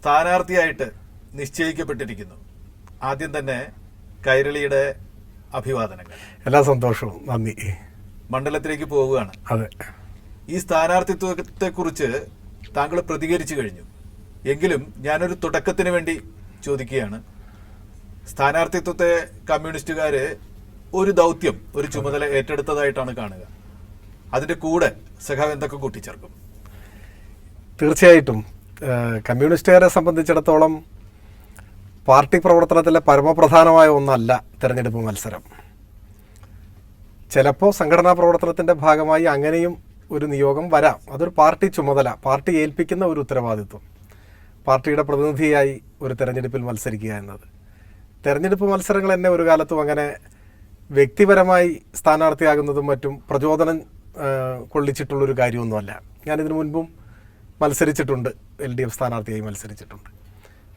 സ്ഥാനാർത്ഥിയായിട്ട് നിശ്ചയിക്കപ്പെട്ടിരിക്കുന്നു. ആദ്യം തന്നെ കൈരളിയുടെ അഭിവാദനങ്ങൾ. എല്ലാ സന്തോഷവും. നന്ദി. മണ്ഡലത്തിലേക്ക് പോവുകയാണ്. അതെ. ഈ സ്ഥാനാർത്ഥിത്വത്തെ കുറിച്ച് താങ്കൾ പ്രതികരിച്ചു കഴിഞ്ഞു. എങ്കിലും ഞാനൊരു തുടക്കത്തിന് വേണ്ടി ചോദിക്കുകയാണ്. സ്ഥാനാർത്ഥിത്വത്തെ കമ്മ്യൂണിസ്റ്റുകാര് ഒരു ദൗത്യം ഒരു ചുമതല ഏറ്റെടുത്തതായിട്ടാണ് കാണുക. അതിന്റെ കൂടെ സഖാവ് എന്തൊക്കെ കൂട്ടിച്ചേർക്കും? തീർച്ചയായിട്ടും. കമ്മ്യൂണിസ്റ്റുകാരെ സംബന്ധിച്ചിടത്തോളം പാർട്ടി പ്രവർത്തനത്തിലെ പരമപ്രധാനമായ ഒന്നല്ല തെരഞ്ഞെടുപ്പ് മത്സരം. ചിലപ്പോൾ സംഘടനാ പ്രവർത്തനത്തിന്റെ ഭാഗമായി അങ്ങനെയും ഒരു നിയോഗം വരാം. അതൊരു പാർട്ടി ചുമതല പാർട്ടി ഏൽപ്പിക്കുന്ന ഒരു ഉത്തരവാദിത്വം പാർട്ടിയുടെ പ്രതിനിധിയായി ഒരു തെരഞ്ഞെടുപ്പിൽ മത്സരിക്കുക എന്നത്. തെരഞ്ഞെടുപ്പ് മത്സരങ്ങൾ എന്നെ ഒരു കാലത്തും അങ്ങനെ വ്യക്തിപരമായി സ്ഥാനാർത്ഥിയാകുന്നതും മറ്റും പ്രചോദനം കൊള്ളിച്ചിട്ടുള്ളൊരു കാര്യമൊന്നുമല്ല. ഞാനിതിനു മുൻപും മത്സരിച്ചിട്ടുണ്ട്. എൽ ഡി എഫ് സ്ഥാനാർത്ഥിയായി മത്സരിച്ചിട്ടുണ്ട്.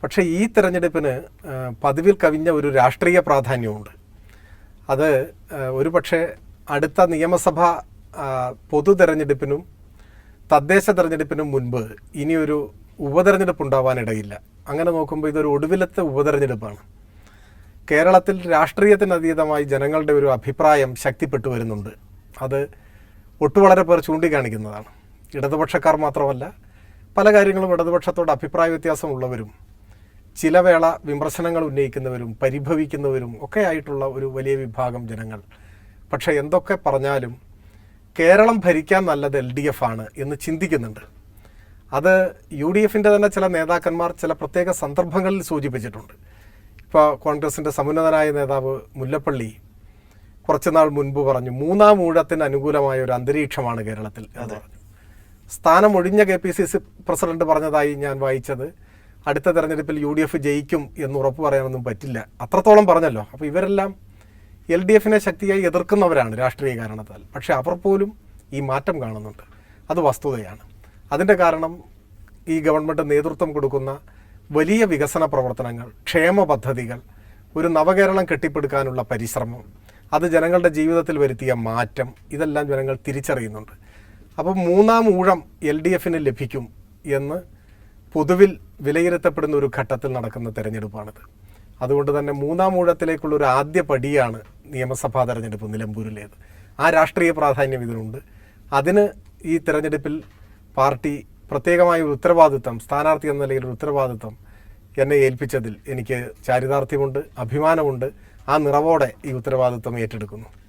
പക്ഷേ ഈ തെരഞ്ഞെടുപ്പിന് പതിവിൽ കവിഞ്ഞ ഒരു രാഷ്ട്രീയ പ്രാധാന്യമുണ്ട്. അത് ഒരു പക്ഷേ അടുത്ത നിയമസഭ പൊതു തെരഞ്ഞെടുപ്പിനും തദ്ദേശ തെരഞ്ഞെടുപ്പിനും മുൻപ് ഇനിയൊരു ഉപതെരഞ്ഞെടുപ്പ് ഉണ്ടാവാനിടയില്ല അങ്ങനെ നോക്കുമ്പോൾ ഇതൊരു ഒടുവിലത്തെ ഉപതെരഞ്ഞെടുപ്പാണ്. കേരളത്തിൽ രാഷ്ട്രീയത്തിനതീതമായി ജനങ്ങളുടെ ഒരു അഭിപ്രായം ശക്തിപ്പെട്ടു വരുന്നുണ്ട്. അത് ഒട്ടുവളരെ പേർ ചൂണ്ടിക്കാണിക്കുന്നതാണ്. ഇടതുപക്ഷക്കാർ മാത്രമല്ല പല കാര്യങ്ങളും ഇടതുപക്ഷത്തോട് അഭിപ്രായ വ്യത്യാസമുള്ളവരും ചില വേള വിമർശനങ്ങൾ ഉന്നയിക്കുന്നവരും പരിഭവിക്കുന്നവരും ഒക്കെ ആയിട്ടുള്ള ഒരു വലിയ വിഭാഗം ജനങ്ങൾ. പക്ഷേ എന്തൊക്കെ പറഞ്ഞാലും കേരളം ഭരിക്കാൻ നല്ലത് എൽ ഡി എഫ് ആണ് എന്ന് ചിന്തിക്കുന്നുണ്ട്. അത് യു ഡി എഫിന്റെ തന്നെ ചില നേതാക്കന്മാർ ചില പ്രത്യേക സന്ദർഭങ്ങളിൽ സൂചിപ്പിച്ചിട്ടുണ്ട്. ഇപ്പോൾ കോൺഗ്രസിന്റെ സമുന്നതനായ നേതാവ് മുല്ലപ്പള്ളി കുറച്ചുനാൾ മുൻപ് പറഞ്ഞു മൂന്നാം ഊഴത്തിന് അനുകൂലമായ ഒരു അന്തരീക്ഷമാണ് കേരളത്തിൽ എന്ന് പറഞ്ഞു. സ്ഥാനം ഒഴിഞ്ഞ K P C C president പറഞ്ഞതായി ഞാൻ വായിച്ചത്. അടുത്ത തെരഞ്ഞെടുപ്പിൽ യു ഡി എഫ് ജയിക്കും എന്ന് ഉറപ്പ് പറയാനൊന്നും പറ്റില്ല. അത്രത്തോളം പറഞ്ഞല്ലോ. അപ്പോൾ ഇവരെല്ലാം എൽ ഡി എഫിനെ ശക്തിയായി എതിർക്കുന്നവരാണ് രാഷ്ട്രീയ കാരണത്താൽ. പക്ഷേ അവർ പോലും ഈ മാറ്റം കാണുന്നുണ്ട്. അത് വസ്തുതയാണ്. അതിന്റെ കാരണം ഈ ഗവൺമെന്റ് നേതൃത്വം കൊടുക്കുന്ന വലിയ വികസന പ്രവർത്തനങ്ങൾ ക്ഷേമ പദ്ധതികൾ ഒരു നവകേരളം കെട്ടിപ്പടുക്കാനുള്ള പരിശ്രമം അത് ജനങ്ങളുടെ ജീവിതത്തിൽ വരുത്തിയ മാറ്റം ഇതെല്ലാം ജനങ്ങൾ തിരിച്ചറിയുന്നുണ്ട്. അപ്പോൾ മൂന്നാം ഊഴം എൽ ഡി എഫിന് ലഭിക്കും എന്ന് പൊതുവിൽ വിലയിരുത്തപ്പെടുന്ന ഒരു ഘട്ടത്തിൽ നടക്കുന്ന തെരഞ്ഞെടുപ്പാണിത്. അതുകൊണ്ട് തന്നെ മൂന്നാം ഊഴത്തിലേക്കുള്ള ഒരു ആദ്യ പടിയാണ് നിയമസഭാ തെരഞ്ഞെടുപ്പ് നിലമ്പൂരിലേത്. ആ രാഷ്ട്രീയ പ്രാധാന്യം ഇതിനുണ്ട്. അതിന് ഈ തെരഞ്ഞെടുപ്പിൽ പാർട്ടി പ്രത്യേകമായ ഒരു ഉത്തരവാദിത്വം സ്ഥാനാർത്ഥി എന്ന നിലയിൽ ഒരു ഉത്തരവാദിത്വം എന്നെ ഏൽപ്പിച്ചതിൽ എനിക്ക് ചാരിതാർത്ഥ്യമുണ്ട് അഭിമാനമുണ്ട്. ആ നിറവോടെ ഈ ഉത്തരവാദിത്വം ഏറ്റെടുക്കുന്നു.